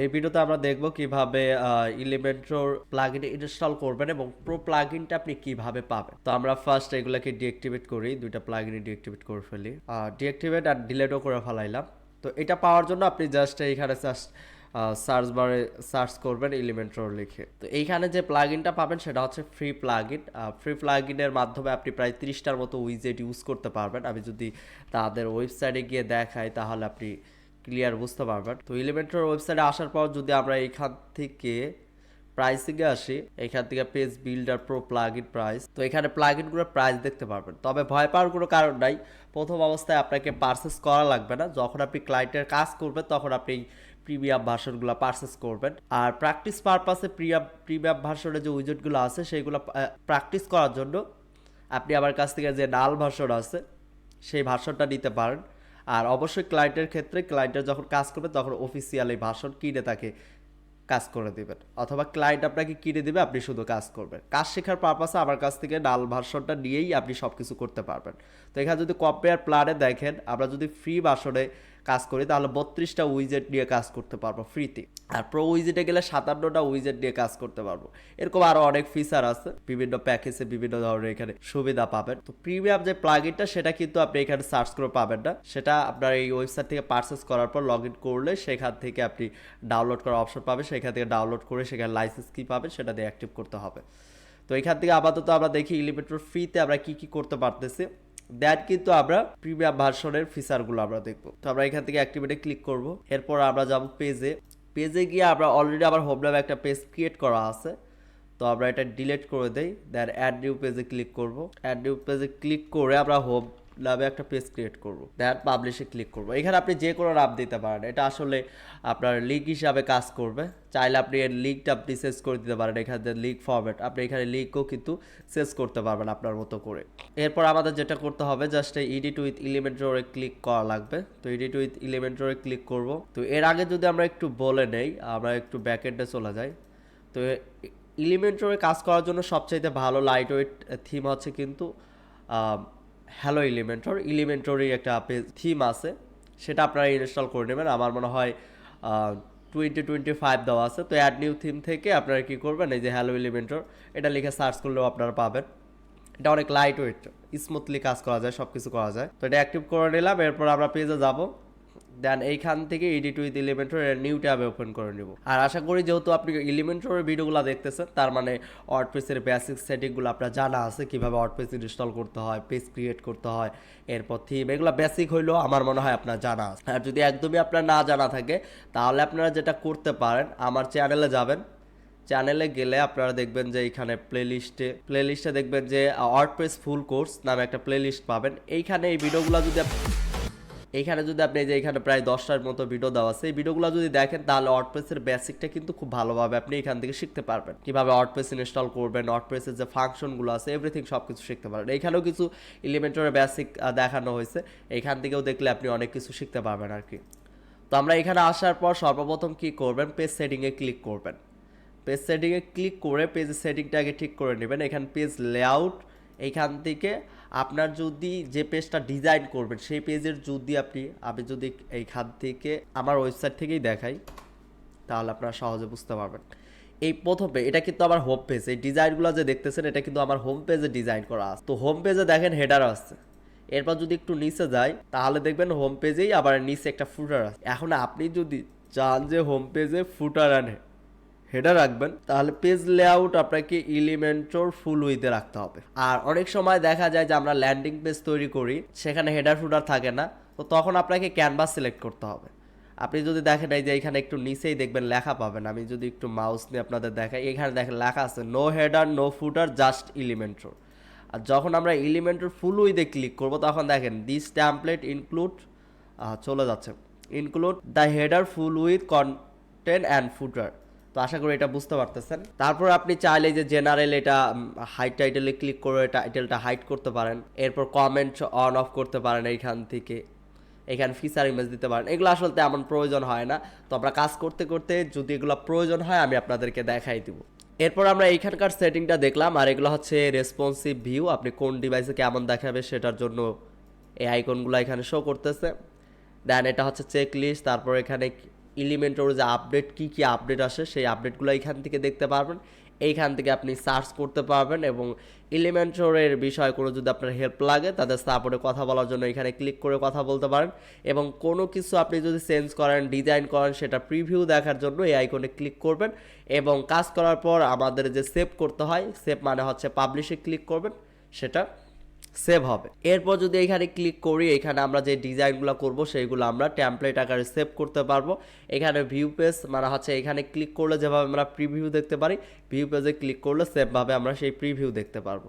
এই ভিডিওতে আমরা দেখব কীভাবে ইলিমেন্টর প্লাগইন ইনস্টল করবেন এবং প্রো প্লাগইনটা আপনি কীভাবে পাবেন। তো আমরা ফার্স্ট এগুলাকে ডিঅ্যাক্টিভেট করি, দুইটা প্লাগইন ডিঅ্যাক্টিভেট করে ফেলি। ডিঅ্যাক্টিভেট আর ডিলেটও করে ফেলাইলাম। তো এটা পাওয়ার জন্য আপনি জাস্ট এইখানে জাস্ট সার্চ বারে সার্চ করবেন এলিমেন্টর লিখে। তো এইখানে যে প্লাগইনটা পাবেন সেটা হচ্ছে ফ্রি প্লাগইন ফ্রি প্লাগইনের মাধ্যমে আপনি প্রায় তিরিশটার মতো উইজেট ইউজ করতে পারবেন। আমি যদি তাদের ওয়েবসাইটে গিয়ে দেখাই তাহলে আপনি ক্লিয়ার বুঝতে পারবেন। তো এলিমেন্টর ওয়েবসাইটে আসার পর যদি আমরা এখান থেকে প্রাইসিংয়ে আসি, এখান থেকে page builder pro plugin price তো এখানে প্লাগইনগুলোর প্রাইস দেখতে পারবেন। তবে ভয় পাওয়ার কোনো কারণ নাই। প্রথম অবস্থায় আপনাকে পারচেস করা লাগবে না। যখন আপনি ক্লায়েন্টের কাজ করবেন, তখন আপনি প্রিমিয়াম ভার্সনগুলো পারচেস করবেন। আর প্র্যাকটিস পারপাসে প্রিয়াম প্রিমিয়াম ভার্সনের যে উইজেটগুলো আছে সেইগুলো প্র্যাকটিস করার জন্য আপনি আমার কাছ থেকে যে নাল ভার্সন আছে, সেই ভার্সনটা নিতে পারেন। আর অবশ্যই ক্লায়েন্টের ক্ষেত্রে ক্লায়েন্টের যখন কাজ করবে, তখন অফিসিয়াল এই ভাষণ কিনে তাকে কাজ করে দেবেন। অথবা ক্লায়েন্ট আপনাকে কিনে দেবে, আপনি শুধু কাজ করবেন। কাজ শেখার পারপাসে আমার কাছ থেকে নাল ভাষণটা নিয়েই আপনি সব কিছু করতে পারবেন। তো এখানে যদি কম্পেয়ার প্ল্যানে দেখেন, আমরা যদি ফ্রি ভার্সনে কাজ করি, তাহলে বত্রিশটা উইজেট নিয়ে কাজ করতে পারব ফ্রিতে আর প্রো উইজেটে গেলে সাতান্নটা উইজেট নিয়ে কাজ করতে পারব। এরকম আরও অনেক ফিচার আছে, বিভিন্ন প্যাকেজে বিভিন্ন ধরনের এখানে সুবিধা পাবেন। তো প্রিমিয়াম যে প্লাগইনটা সেটা কিন্তু আপনি এখানে সার্চ করে পাবেন না। সেটা আপনার এই ওয়েবসাইট থেকে পারচেস করার পর লগ ইন করলে সেখান থেকে আপনি ডাউনলোড করার অপশন পাবেন সেখান থেকে ডাউনলোড করে সেখানে লাইসেন্স কি পাবেন, সেটা দিয়ে অ্যাক্টিভ করতে হবে। তো এখান থেকে আপাতত আমরা দেখি ইলিমেন্টর ফ্রিতে আমরা কি কি করতে পারতেছি। দ্যাট কিন্তু আমরা প্রিমিয়াম ভার্সনের ফিচারগুলো আমরা দেখব। তো আমরা এখান থেকে অ্যাক্টিভেটে ক্লিক করব। এরপর আমরা যাব পেজে পেজে গিয়ে আমরা অলরেডি আমার হোম নামে একটা পেজ ক্রিয়েট করা আছে। তো আমরা এটা ডিলিট করে দেই। দেন অ্যাড নিউ পেজে ক্লিক করব। অ্যাড নিউ পেজে ক্লিক করে আমরা হোম নামে একটা পেজ ক্রিয়েট করব। দেন পাবলিশে ক্লিক করব। এখানে আপনি যে কোনো নাম দিতে পারেন। এটা আসলে আপনার লিঙ্ক হিসাবে কাজ করবে। চাইলে আপনি এর লিঙ্কটা আপনি সেস করে দিতে পারেন। এখানে লিঙ্ক ফরম্যাট আপনি এখানে লিঙ্কও কিন্তু সেস করতে পারবেন আপনার মতো করে। এরপর আমাদের যেটা করতে হবে জাস্ট এই ইডিট উইথ ইলিমেন্টরে ক্লিক করা লাগবে। তো ইডিট উইথ ইলিমেন্টরে ক্লিক করব। তো এর আগে যদি আমরা একটু বলে নেই, আমরা একটু ব্যাকএন্ডে চলে যাই। তো ইলিমেন্টরে কাজ করার জন্য সবচাইতে ভালো লাইট ওয়েট থিম হচ্ছে কিন্তু হ্যালো ইলিমেন্টর ইলিমেন্টরির একটা থিম আছে। সেটা আপনারা ইনস্টল করে নেবেন। আমার মনে হয় টোয়েন্টি টোয়েন্টি ফাইভ দেওয়া আছে। তো অ্যাড নিউ থিম থেকে আপনারা কী করবেন? এই যে হ্যালো ইলিমেন্টর এটা লিখে সার্চ করলেও আপনারা পাবেন। এটা অনেক লাইট ওয়েট স্মুথলি কাজ করা যায় সব কিছু করা যায়। তো এটা অ্যাক্টিভ করে নিলাম, এরপর আমরা পেজে যাব। দেন এইখান থেকে এডিট উইথ ইলিমেন্টর নিউ ট্যাবে ওপেন করে নিব। আর আশা করি যেহেতু আপনি ইলিমেন্টরের ভিডিওগুলো দেখতেছেন, তার মানে ওয়ার্ডপ্রেসের বেসিক সেটিংগুলো আপনার জানা আছে, কীভাবে ওয়ার্ডপ্রেস ইনস্টল করতে হয় পেজ ক্রিয়েট করতে হয়, এরপর থিম এগুলো বেসিক হইলেও আমার মনে হয় আপনার জানা আছে। আর যদি একদমই আপনার না জানা থাকে, তাহলে আপনারা যেটা করতে পারেন, আমার চ্যানেলে যাবেন। চ্যানেলে গেলে আপনারা দেখবেন যে এইখানে প্লেলিস্টে প্লেলিস্টে দেখবেন যে ওয়ার্ডপ্রেস ফুল কোর্স নামে একটা প্লেলিস্ট পাবেন। এইখানে এই ভিডিওগুলো যদি এইখানে যদি আপনি যে এখানে প্রায় দশটার মতো ভিডিও দেওয়া আছে, এই ভিডিওগুলো যদি দেখেন, তাহলে ওয়ার্ডপ্রেসের বেসিকটা কিন্তু খুব ভালোভাবে আপনি এখান থেকে শিখতে পারবেন। কীভাবে ওয়ার্ডপ্রেস ইনস্টল করবেন ওয়ার্ডপ্রেসের যে ফাংশনগুলো আছে এভরিথিং সব কিছু শিখতে পারবেন। এইখানেও কিছু এলিমেন্টের বেসিক দেখানো হয়েছে। এইখান থেকেও দেখলে আপনি অনেক কিছু শিখতে পারবেন আর কি তো আমরা এখানে আসার পর সর্বপ্রথম কি করবেন? পেজ সেটিংয়ে ক্লিক করবেন। পেজ সেটিংয়ে ক্লিক করে পেজের সেটিংটাকে ঠিক করে নেবেন। এখানে পেজ লেআউট এইখান থেকে আপনার যদি যে পেজটা ডিজাইন করবেন, সেই পেজের যদি আপনি, আমি যদি এইখান থেকে আমার ওয়েবসাইট থেকেই দেখাই, তাহলে আপনারা সহজে বুঝতে পারবেন। এই প্রথমে, এটা কিন্তু আমার হোম পেজ এই ডিজাইনগুলো যে দেখতেছেন, এটা কিন্তু আমার হোম পেজে ডিজাইন করা আছে। তো হোম পেজে দেখেন হেডার আছে। এরপর যদি একটু নিচে যাই, তাহলে দেখবেন হোম পেজেই আবার নিচে একটা ফুটার আছে। এখন আপনি যদি চান যে হোম পেজে ফুটার আনে হেডার রাখবেন, তাহলে পেজ লেআউট আপনাকে ইলিমেন্টর ফুল উইতে রাখতে হবে। আর অনেক সময় দেখা যায় যে আমরা ল্যান্ডিং পেজ তৈরি করি, সেখানে হেডার ফুডার থাকে না, তো তখন আপনাকে ক্যানভাস সিলেক্ট করতে হবে। আপনি যদি দেখেন এই যে এখানে একটু নিচেই দেখবেন, লেখা পাবেন। আমি যদি একটু মাউস নিয়ে আপনাদের দেখাই, এখানে দেখেন লেখা আছে no header no footer just Elementor আর যখন আমরা ইলিমেন্টর ফুল উইতে ক্লিক করব, তখন দেখেন দিস ট্যাম্পলেট ইনক্লুড চলে যাচ্ছে। Include the header full with content and footer তো আশা করি এটা বুঝতে পারতেছেন। তারপর আপনি চাইলে যে জেনারেল এটা হাইট টাইটেলে ক্লিক করে টাইটেলটা হাইট করতে পারেন। এরপর কমেন্ট অন অফ করতে পারেন এইখান থেকে। এখানে ফিচার ইমেজ দিতে পারেন। এগুলো আসলে তেমন প্রয়োজন হয় না। তো আমরা কাজ করতে করতে যদি এগুলো প্রয়োজন হয় আমি আপনাদেরকে দেখাই দিব। এরপর আমরা এইখানকার সেটিংটা দেখলাম আর এগুলো হচ্ছে রেসপন্সিভ ভিউ আপনি কোন ডিভাইসে কেমন দেখাবে সেটার জন্য এই আইকনগুলো এখানে শো করতেছে। দেন এটা হচ্ছে চেক লিস্ট তারপর এখানে এলিমেন্টর যে আপডেট কি কি আপডেট আসে, সেই আপডেটগুলো এখান থেকে দেখতে পারবেন। এইখান থেকে আপনি সার্চ করতে পারবেন এবং এলিমেন্টরের বিষয়ে কোনো যদি আপনার হেল্প লাগে, তাদের সাপোর্টে কথা বলার জন্য এখানে ক্লিক করে কথা বলতে পারেন। এবং কোনো কিছু আপনি যদি চেঞ্জ করেন ডিজাইন করেন, সেটা প্রিভিউ দেখার জন্য এই আইকনে ক্লিক করবেন। এবং কাজ করার পর আমাদের যে সেভ করতে হয় সেভ মানে হচ্ছে পাবলিশে ক্লিক করবেন, সেটা সেভ হবে। এরপর যদি এখানে ক্লিক করি, এখানে আমরা যে ডিজাইনগুলো করব, সেইগুলো আমরা ট্যাম্পলেট আকারে সেভ করতে পারব। এখানে ভিউ পেজ মানে হচ্ছে এখানে ক্লিক করলে যেভাবে আমরা প্রিভিউ দেখতে পারি ভিউ পেজে ক্লিক করলে সেভভাবে আমরা সেই প্রিভিউ দেখতে পারব।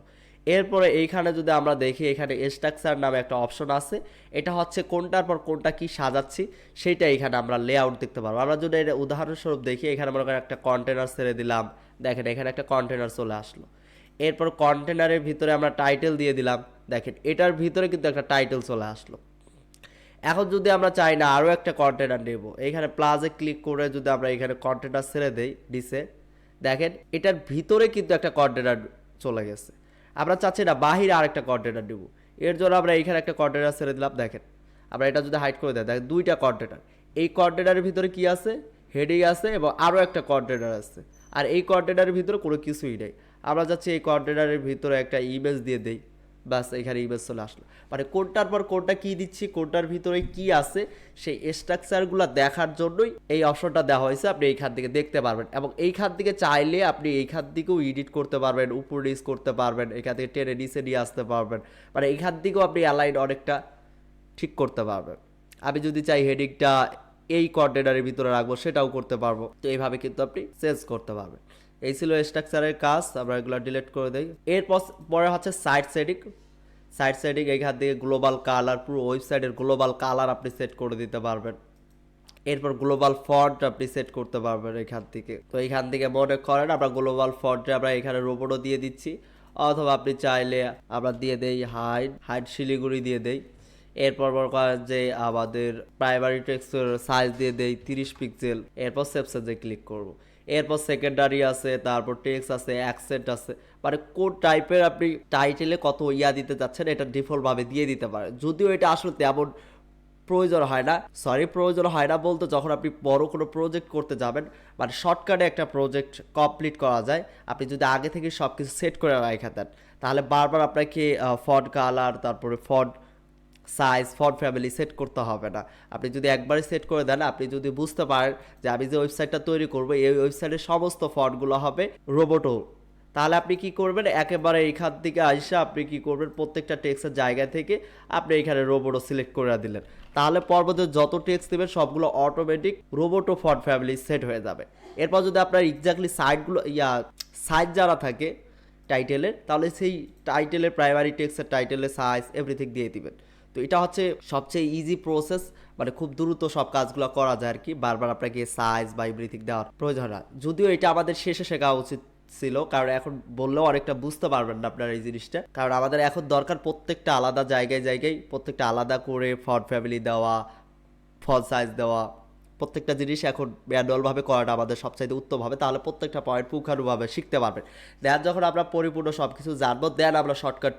এরপরে এইখানে যদি আমরা দেখি, এখানে স্ট্রাকচার নামে একটা অপশন আছে। এটা হচ্ছে কোনটার পর কোনটা কি সাজাচ্ছি সেইটা এখানে আমরা লেআউট দেখতে পারব। আমরা যদি এটা উদাহরণস্বরূপ দেখি, এখানে মনে করেন একটা কন্টেনার ছেড়ে দিলাম। দেখেন এখানে একটা কন্টেনার চলে আসলো। এরপর কন্টেনারের ভিতরে আমরা টাইটেল দিয়ে দিলাম। দেখেন, এটার ভিতরে কিন্তু একটা টাইটেল চলে আসলো। এখন যদি আমরা চাই না আরও একটা কন্টেনার নেব, এখানে প্লাজে ক্লিক করে যদি আমরা এখানে কন্টেনার ছেড়ে দেই ডিসে দেখেন, এটার ভিতরে কিন্তু একটা কন্টেনার চলে গেছে। আমরা চাচ্ছি না বাহিরে আরেকটা কন্টেনার নেব। এর জন্য আমরা এখানে একটা কন্টেনার ছেড়ে দিলাম, দেখেন, আমরা এটা যদি হাইড করে দেয় দেখেন, দুইটা কন্টেনার এই কন্টেনারের ভিতরে কি আছে? হেডিং আছে এবং আরও একটা কন্টেনার আছে। আর এই কন্টেনারের ভিতরে কোনো কিছুই নেই। আমরা যাচ্ছি এই কন্টেনারের ভিতরে একটা ইমেজ দিয়ে দেই। ব্যাস, এখানে ইমেজ চলে আসলো। মানে কোনটার পর কোনটা কি দিচ্ছি কোনটার ভিতরে কি আছে, সেই স্ট্রাকচারগুলো দেখার জন্যই এই অপশনটা দেওয়া হয়েছে। আপনি এইখান থেকে দেখতে পারবেন এবং এইখান থেকে চাইলে আপনি এইখান থেকেও এডিট করতে পারবেন, উপর নিচ করতে পারবেন, এখান থেকে টেনে নিচে নিয়ে আসতে পারবেন। মানে এইখান থেকেও আপনি অ্যালাইন অনেকটা ঠিক করতে পারবেন। আমি যদি চাই হেডিংটা এই কন্টেনারের ভিতরে রাখব, সেটাও করতে পারব। তো এইভাবে কিন্তু আপনি চেঞ্জ করতে পারবেন। এই ছিল স্ট্রাকচারের কাজ, আমরা এগুলো ডিলিট করে দিই। এরপর, পরে হচ্ছে সাইড সেটিং সাইড সেটিং এইখান থেকে গ্লোবাল কালার পুরো ওয়েবসাইটের গ্লোবাল কালার আপনি সেট করে দিতে পারবেন। এরপর গ্লোবাল ফন্ট আপনি সেট করতে পারবেন এখান থেকে। তো এখান থেকে মনে করেন আমরা গ্লোবাল ফন্টে আমরা এখানে রোবটও দিয়ে দিচ্ছি, অথবা আপনি চাইলে আমরা দিয়ে দেই হাইড হাইড শিলিগুড়ি দিয়ে দেই। এরপর মনে করেন যে আমাদের প্রাইমারি টেক্সটের সাইজ দিয়ে দেই তিরিশ পিক্সেল এরপর সেপসেজে ক্লিক করব। এরপর সেকেন্ডারি আছে, তারপর টেক্স আছে অ্যাকসেন্ট আছে। মানে কোন টাইপের আপনি টাইটেলে কত ইয়া দিতে চাচ্ছেন এটা ডিফল্টভাবে দিয়ে দিতে পারেন। যদিও এটা আসলে তেমন প্রয়োজন হয় না সরি প্রয়োজন হয় না বলতে যখন আপনি বড় কোনো প্রজেক্ট করতে যাবেন মানে শর্টকাটে একটা প্রজেক্ট কমপ্লিট করা যায়, আপনি যদি আগে থেকে সব কিছু সেট করে রেখে দেন তাহলে বারবার আপনাকে ফন্ট কালার তারপরে font size font family set করতে হবে না। আপনি যদি একবারে সেট করে দেন, আপনি যদি বুঝতে পারেন যে আমি যে ওয়েবসাইটটা তৈরি করব, এই ওয়েবসাইটের সমস্ত ফন্টগুলো হবে রোবটও তাহলে আপনি কি করবেন? একেবারে এইখান থেকে আইসা আপনি কি করবেন? প্রত্যেকটা টেক্সের জায়গা থেকে আপনি এখানে রোবটও সিলেক্ট করে দিলেন। তাহলে পর্বতে যত টেক্সট দেবেন, সবগুলো অটোমেটিক রোবটও ফন্ট ফ্যামিলি সেট হয়ে যাবে। এরপর যদি আপনার এক্স্যাক্টলি সাইডগুলো ইয়া সাইজ যারা থাকে টাইটেলের তাহলে সেই টাইটেলের প্রাইমারি টেক্সের টাইটেলের সাইজ এভরিথিং দিয়ে দিবেন। তো এটা হচ্ছে সবচেয়ে ইজি প্রসেস মানে খুব দ্রুত সব কাজগুলো করা যায় আর কি। বারবার আপনাকে সাইজ বা এভরিথিং দেওয়ার প্রয়োজন হয় যদিও এটা আমাদের শেষে শেখা উচিত ছিল, কারণ এখন বললেও অনেকটা বুঝতে পারবেন না আপনারা এই জিনিসটা। কারণ আমাদের এখন দরকার প্রত্যেকটা আলাদা জায়গায় জায়গায় প্রত্যেকটা আলাদা করে ফর ফ্যামিলি দেওয়া ফল সাইজ দেওয়া, প্রত্যেকটা জিনিস এখন ম্যানুয়ালভাবে করাটা আমাদের সবচাইতে উত্তম হবে। তাহলে প্রত্যেকটা পয়েন্ট পুঙ্খানুভাবে শিখতে পারবেন। দেন যখন আমরা পরিপূর্ণ সব কিছু জানব, দেন আমরা শর্টকাট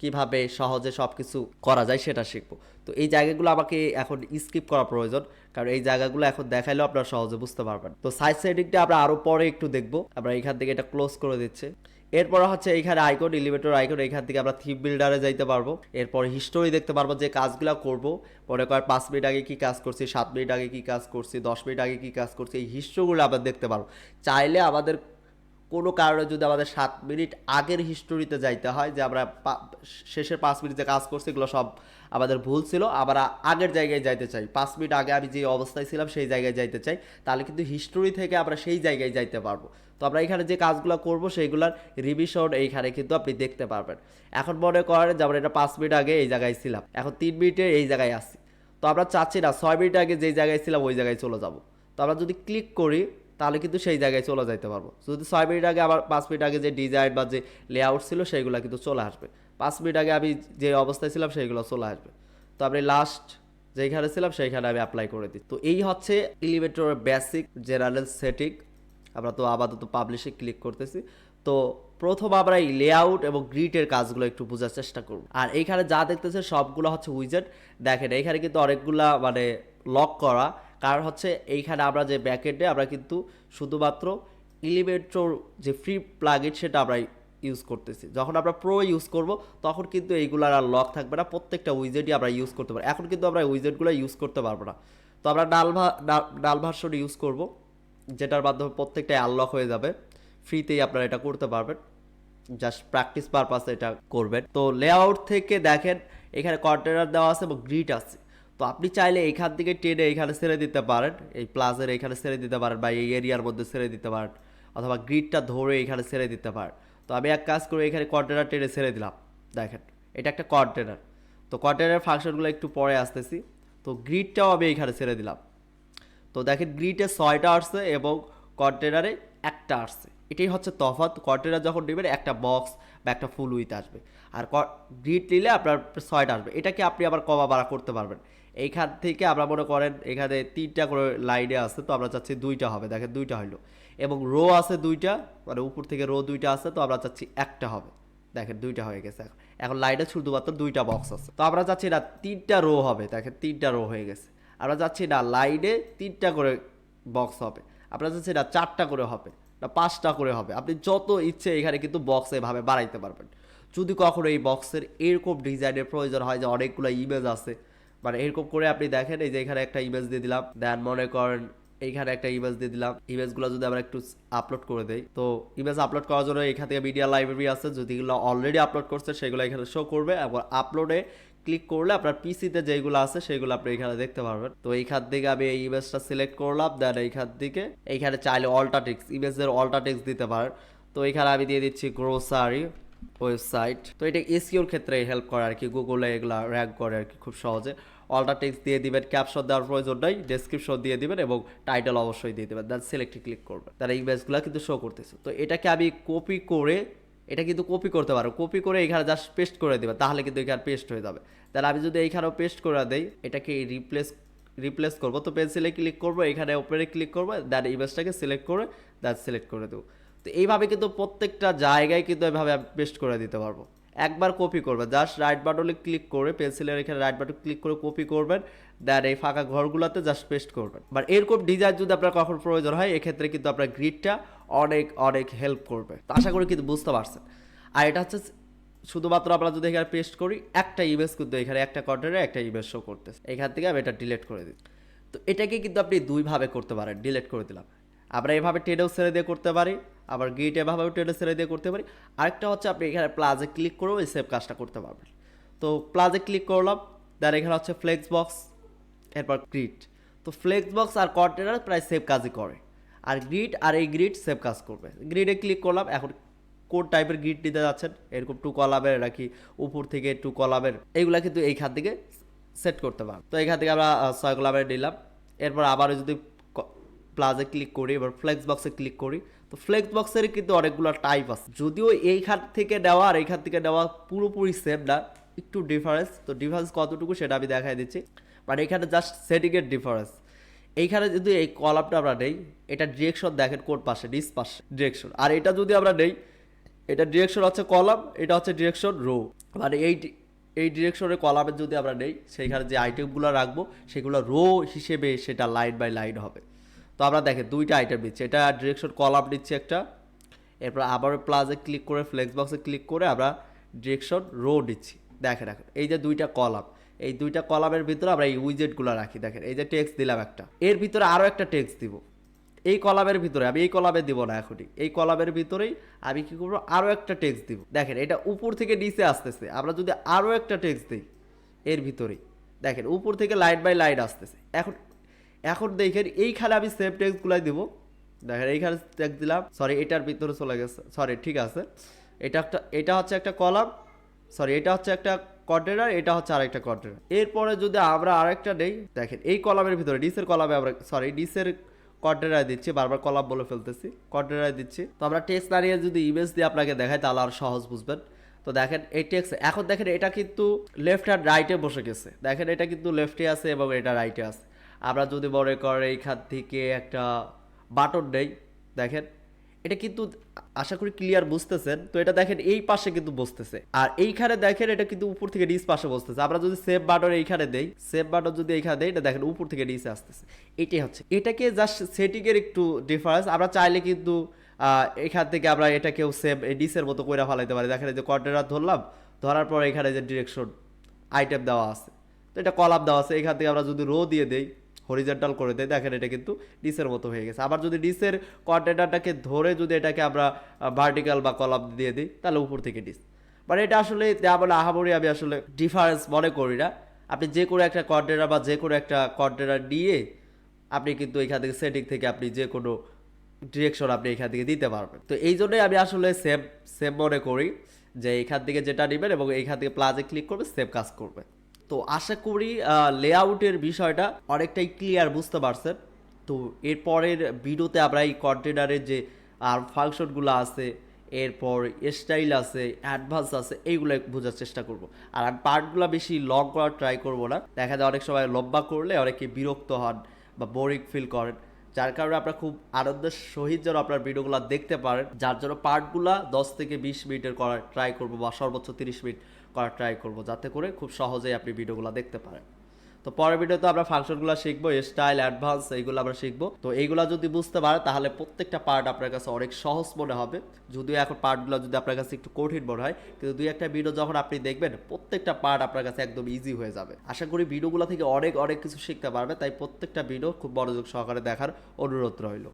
কীভাবে সহজে সব কিছু করা যায় সেটা শিখব। তো এই জায়গাগুলো আমাকে এখন স্কিপ করা প্রয়োজন, কারণ এই জায়গাগুলো এখন দেখাইলেও আপনারা সহজে বুঝতে পারবেন। তো সাইজ সেটিংটা আমরা আরও পরে একটু দেখব। আমরা এখান থেকে এটা ক্লোজ করে দিচ্ছে। এরপর হচ্ছে এখানে আইকন এলিভেটর আইকন এখান থেকে আমরা থিম বিল্ডারে যাইতে পারব। এরপর হিস্টোরি দেখতে পারব যে কাজগুলো করব। মনে কর পাঁচ মিনিট আগে কি কাজ করছি, সাত মিনিট আগে কি কাজ করছি, দশ মিনিট আগে কি কাজ করছি, এই হিস্ট্রিগুলো আমরা দেখতে পারব। চাইলে আমাদের কোনো কারণে যদি আমাদের সাত মিনিট আগের হিস্টোরিতে যাইতে হয়, যে আমরা শেষের পাঁচ মিনিট যে কাজ করছি, এগুলো সব আমাদের ভুল ছিল আমরা আগের জায়গায় যাইতে চাই। পাঁচ মিনিট আগে আমি যে অবস্থায় ছিলাম, সেই জায়গায় যাইতে চাই। তাহলে কিন্তু হিস্টোরি থেকে আমরা সেই জায়গায় যাইতে পারব। তো আমরা এখানে যে কাজগুলো করব সেইগুলোর রিভিশন এইখানে কিন্তু আপনি দেখতে পারবেন। এখন মনে করেন যে আমরা এটা পাঁচ মিনিট আগে এই জায়গায় ছিলাম, এখন তিন মিনিটে এই জায়গায় আসি তো আমরা চাচ্ছি না, ছয় মিনিট আগে যেই জায়গায় ছিলাম, ওই জায়গায় চলে যাব। তো আমরা যদি ক্লিক করি তাহলে কিন্তু সেই জায়গায় চলে যাইতে পারব। যদি ছয় মিনিট আগে আবার পাঁচ মিনিট আগে যে ডিজাইন বা যে লেআউট ছিল সেইগুলো কিন্তু চলে আসবে। পাঁচ মিনিট আগে আমি যে অবস্থায় ছিলাম সেইগুলো চলে আসবে। তো আপনি লাস্ট যেখানে ছিলাম সেইখানে আমি অ্যাপ্লাই করে দিই। তো এই হচ্ছে এলিভেটরের বেসিক জেনারেল সেটিং আমরা তো আপাতত পাবলিশে ক্লিক করতেছি। তো প্রথম আমরা এই লেআউট এবং গ্রিটের কাজগুলো একটু বোঝার চেষ্টা করব। আর এইখানে যা দেখতেছে সবগুলো হচ্ছে উইজেট দেখেন, এইখানে কিন্তু অনেকগুলা মানে লক করা। কারণ হচ্ছে এইখানে আমরা যে ব্যাকেটে আমরা কিন্তু শুধুমাত্র ইলিমেন্ট্রোর যে ফ্রি প্লাগইন সেটা আমরা ইউজ করতেছি। যখন আমরা প্রো ইউজ করব, তখন কিন্তু এইগুলার আর লক থাকবে না। প্রত্যেকটা উইজেটই আমরা ইউজ করতে পারব। এখন কিন্তু আমরা উইজেটগুলো ইউজ করতে পারব না। তো আমরা ডাল ভা ডাল- ডাল ভার্সন ইউজ করব, যেটার মাধ্যমে প্রত্যেকটাই আনলক হয়ে যাবে। ফ্রিতেই আপনারা এটা করতে পারবেন। জাস্ট প্র্যাকটিস পারপাসে এটা করবেন। তো লেআউট থেকে দেখেন, এখানে কন্টেনার দেওয়া আছে এবং গ্রিড আছে। তো আপনি চাইলে এখান থেকে টেনে এখানে ছেড়ে দিতে পারেন, এই প্লাজের এখানে ছেড়ে দিতে পারেন বা এই এরিয়ার মধ্যে ছেড়ে দিতে পারেন, অথবা গ্রিডটা ধরে এখানে ছেড়ে দিতে পারেন। তো আমি এক কাজ করে এখানে কন্টেনার টেনে ছেড়ে দিলাম, দেখেন, এটা একটা কন্টেনার তো কন্টেনার ফাংশনগুলো একটু পরে আসতেছি, তো গ্রিডটাও আমি এখানে ছেড়ে দিলাম। তো দেখেন গ্রিটে ছয়টা আসছে এবং কন্টেনারে একটা আসছে। এটাই হচ্ছে তফাৎ কন্টেনার যখন নেবেন একটা বক্স বা একটা ফুল উইথ আসবে। আর গ্রিড নিলে আপনার ছয়টা আসবে। এটাকে আপনি আবার কমা বাড়া করতে পারবেন। এইখান থেকে আমরা মনে করেন এখানে তিনটা করে লাইনে আছে, তো আমরা চাচ্ছি দুইটা হবে। দেখেন দুইটা হইল। এবং রো আছে দুইটা মানে উপর থেকে রো দুইটা আছে, তো আমরা চাচ্ছি একটা হবে। দেখেন দুইটা হয়ে গেছে এখন। এখন লাইনে শুধুমাত্র দুইটা বক্স আছে। তো আমরা চাচ্ছি না তিনটা রো হবে, দেখেন তিনটা রো হয়ে গেছে। আমরা চাচ্ছি না লাইনে তিনটা করে বক্স হবে। আমরা চাচ্ছি না চারটা করে হবে, না পাঁচটা করে হবে। আপনি যত ইচ্ছে এখানে কিন্তু বক্স এভাবে বাড়াইতে পারবেন। যদি কখনো এই বক্সের এরকম ডিজাইনের প্রয়োজন হয় যে অনেকগুলো ইমেজ আছে মানে এরকম করে আপনি দেখেন, এই যে এখানে একটা ইমেজ দিয়ে দিলাম। দেন মনে করেন, এইখানে একটা ইমেজ দিয়ে দিলাম। ইমেজগুলো যদি আমরা একটু আপলোড করে দেই, তো ইমেজ আপলোড করার জন্য এখান থেকে মিডিয়া লাইব্রেরি আছে। যদি এগুলো অলরেডি আপলোড করছে, সেগুলো এখানে শো করবে। এবং আপলোডে ক্লিক করলে আপনার পিসিতে যেগুলো আছে, সেগুলো আপনি এখানে দেখতে পারবেন। তো এইখান থেকে আমি এই ইমেজটা সিলেক্ট করলাম। দেন এইখান থেকে এইখানে চাইলে অল্টা টেক্স ইমেজের অল্টা টেক্স দিতে পারেন। তো এখানে আমি দিয়ে দিচ্ছি গ্রোসারি ওয়েবসাইট তো এটা এসিওর ক্ষেত্রে হেল্প করে আর কি গুগলে এগুলো র্যাঙ্ক করে আর কি খুব সহজে। অল্টা টেক্সট দিয়ে দিবেন ক্যাপশন দেওয়ার প্রয়োজন নাই ডেসক্রিপশন দিয়ে দিবেন এবং টাইটেল অবশ্যই দিয়ে দেবেন। দেন সিলেক্টে ক্লিক করবেন। তারা ইমেজগুলো কিন্তু শো করতেছে। তো এটাকে আমি কপি করে, এটা কিন্তু কপি করতে পারো। কপি করে এখানে জাস্ট পেস্ট করে দেবে তাহলে কিন্তু এখানে পেস্ট হয়ে যাবে। তাহলে আমি যদি এইখানেও পেস্ট করে দেই, এটাকে রিপ্লেস রিপ্লেস করব। তো পেন্সিলে ক্লিক করব, এখানে ওপরে ক্লিক করব দেন ইমেজটাকে সিলেক্ট করে দেন সিলেক্ট করে দেবো। তো এইভাবে কিন্তু প্রত্যেকটা জায়গায় কিন্তু এভাবে পেস্ট করে দিতে পারব। একবার কপি করবেন জাস্ট রাইট বাটনে ক্লিক করে পেন্সিলের এখানে রাইট বাটন ক্লিক করে কপি করবেন দেন এই ফাঁকা ঘরগুলোতে জাস্ট পেস্ট করবেন। বাট এরকম ডিজাইন যদি আপনার কখন প্রয়োজন হয়, এক্ষেত্রে কিন্তু আপনার গ্রিডটা অনেক অনেক হেল্প করবে। আশা করি কিন্তু বুঝতে পারছেন। আর এটা হচ্ছে শুধুমাত্র আমরা যদি এখানে পেস্ট করি, একটা ইমেজ কিন্তু এখানে একটা কন্টেন্টে একটা ইমেজ শো করতেছে। এখান থেকে আমি এটা ডিলিট করে দিই। তো এটাকে কিন্তু আপনি দুইভাবে করতে পারেন ডিলিট করে দিলাম। আমরা এভাবে টেনেও ছেড়ে দিয়ে করতে পারি। আবার গিট এভাবেও টেনে ছেড়ে দিয়ে করতে পারি। আরেকটা হচ্ছে আপনি এখানে প্লাজে ক্লিক করেও এই সেভ কাজটা করতে পারবেন। তো প্লাজে ক্লিক করলাম দেন এখানে হচ্ছে ফ্লেক্স বক্স এরপর গ্রিড তো ফ্লেক্স বক্স আর কন্টেনার প্রায় সেভ কাজই করে। আর গ্রিড আর এই গ্রিড সেভ কাজ করবে। গ্রিডে ক্লিক করলাম, এখন কোন টাইপের গ্রিড নিতে যাচ্ছেন? এরকম টু কলামের নাকি উপর থেকে টু কলামের এইগুলা কিন্তু এইখান থেকে সেট করতে পারব তো এখান থেকে আমরা ছয় কলামের নিলাম। এরপর আবারও যদি প্লাজে ক্লিক করি, এবার ফ্লেক্স বক্সে ক্লিক করি তো ফ্লেক্স বক্সের কিন্তু অনেকগুলো টাইপ আছে। যদিও এইখান থেকে নেওয়া আর এইখান থেকে নেওয়া পুরোপুরি সেম না, একটু ডিফারেন্স তো ডিফারেন্স কতটুকু সেটা আমি দেখাই দিচ্ছি। মানে এখানে জাস্ট সেটিংয়ের ডিফারেন্স এইখানে যদি এই কলামটা আমরা নেই, এটা ডিরেকশন দেখেন কোন পাশে, নিচ পাশে ডিরেকশন আর এটা যদি আমরা নেই, এটা ডিরেকশন হচ্ছে কলাম এটা হচ্ছে ডিরেকশন রো মানে এই এই ডিরেকশনের কলামের যদি আমরা নেই, সেইখানে যে আইটেমগুলো রাখব, সেগুলো রো হিসেবে সেটা লাইন বাই লাইন হবে। তো আমরা দেখেন দুইটা আইটেম নিচ্ছি। এটা ডিরেকশন কলাম নিচ্ছি একটা। এরপর আবার প্লাজে ক্লিক করে ফ্লেক্স বক্সে ক্লিক করে আমরা ডিরেকশন রো নিচ্ছি। দেখেন এখন এই যে দুইটা কলাম এই দুইটা কলামের ভিতরে আমরা এই উইজেটগুলো রাখি। দেখেন, এই যে টেক্সট দিলাম একটা। এর ভিতরে আরও একটা টেক্সট দিব। এই কলামের ভিতরে, আমি এই কলামে দিব না এখনই। এই কলামের ভিতরেই আমি কী করব? আরও একটা টেক্সট দিব। দেখেন, এটা উপর থেকে নিচে আসতেছে। আমরা যদি আরও একটা টেক্সট দিই, এর ভিতরেই। দেখেন, উপর থেকে লাইন বাই লাইন আসতেছে। এখন এখন দেখেন এইখানে আমি সেম টেক্সটগুলাই দেবো। দেখেন এইখানে টেক্সট দিলাম। সরি এটার ভিতরে চলে গেছে। সরি ঠিক আছে। এটা একটা, এটা হচ্ছে একটা কলাম। সরি এটা হচ্ছে একটা কন্টেনার এটা হচ্ছে আরেকটা কন্টেনার এরপরে যদি আমরা আরেকটা নেই, দেখেন এই কলামের ভিতরে ডিসের কলামে আমরা সরি ডিসের কন্টেনার দিচ্ছি। বারবার কলাম বলে ফেলতেছি। কন্টেনার দিচ্ছি। তো আমরা টেক্সট দাঁড়িয়ে যদি ইমেজ দিয়ে আপনাকে দেখাই, তাহলে আর সহজ বুঝবেন। তো দেখেন এই টেক্সট এখন দেখেন এটা কিন্তু লেফট আর রাইটে বসে গেছে। দেখেন এটা কিন্তু লেফটে আছে এবং এটা রাইটে আছে। আমরা যদি মনে করেন এইখান থেকে একটা বাটন নেই, দেখেন, এটা কিন্তু আশা করি ক্লিয়ার বুঝতেছেন, তো এটা দেখেন এই পাশে কিন্তু বসতেছে। আর এইখানে দেখেন এটা কিন্তু উপর থেকে নিচ পাশে বসতেছে। আমরা যদি সেভ বাটন এইখানে দেই সেভ বাটন যদি এইখানে দেই, এটা দেখেন উপর থেকে নিচে আসতেছে। এটাই হচ্ছে। এটাকে জাস্ট সেটিং এর একটু ডিফারেন্স আমরা চাইলে কিন্তু এখান থেকে আমরা এটাকেও সেভ ডিসের মতো করে ফেলাইতে পারি। দেখেন যে কন্টেনার ধরলাম, ধরার পর এখানে যে ডিরেকশন আইটেম দেওয়া আছে, তো এটা কলাম দেওয়া আছে। এখান থেকে আমরা যদি রো দিয়ে দেই হরিজেন্টাল করে দেয়। দেখেন এটা কিন্তু ডিসের মতো হয়ে গেছে। আবার যদি ডিসের কন্টেনারটাকে ধরে যদি এটাকে আমরা ভার্টিক্যাল বা কলাম দিয়ে দিই, তাহলে উপর থেকে ডিস। মানে এটা আসলে তেমন আহামরি, আমি আসলে ডিফারেন্স মনে করি না। আপনি যে কোনো একটা কন্টেনার বা যে কোনো একটা কন্টেনার নিয়ে আপনি কিন্তু এখান থেকে সেটিং থেকে আপনি যে কোনো ডিরেকশন আপনি এখান থেকে দিতে পারবেন। তো এই জন্যই আমি আসলে সেম সেম মনে করি যে এখান থেকে যেটা নেবেন এবং এইখান থেকে প্লাজে ক্লিক করবে সেভ কাজ করবে তো আশা করি লেআউটের বিষয়টা অনেকটাই ক্লিয়ার বুঝতে পারছেন। তো এরপরের ভিডিওতে আমরা এই কন্টেনারের যে আর ফাংশনগুলো আছে, এরপর স্টাইল আছে অ্যাডভান্স আছে, এইগুলো বোঝার চেষ্টা করব। আর আমি পার্টগুলো বেশি লং করার ট্রাই করব না। দেখা যায় অনেক সময় লম্বা করলে অনেকে বিরক্ত হন বা বোরিং ফিল করেন। যার কারণে আপনারা খুব আনন্দের সহিত যেন আপনার ভিডিওগুলো দেখতে পারেন। যার জন্য পার্টগুলা দশ থেকে বিশ মিনিটের করার ট্রাই করব বা সর্বোচ্চ তিরিশ মিনিট। করার ট্রাই করব, যাতে করে খুব সহজেই আপনি ভিডিওগুলো দেখতে পারেন। তো পরের ভিডিওতে আমরা ফাংশনগুলো শিখব স্টাইল অ্যাডভান্স এইগুলো আমরা শিখব। তো এইগুলো যদি বুঝতে পারে, তাহলে প্রত্যেকটা পার্ট আপনার কাছে অনেক সহজ মনে হবে। যদিও এখন পার্টগুলো যদি আপনার কাছে একটু কঠিন মনে হয়, কিন্তু দুই একটা ভিডিও যখন আপনি দেখবেন, প্রত্যেকটা পার্ট আপনার কাছে একদম ইজি হয়ে যাবে। আশা করি ভিডিওগুলো থেকে অনেক অনেক কিছু শিখতে পারবে, তাই প্রত্যেকটা ভিডিও খুব মনোযোগ সহকারে দেখার অনুরোধ রইল।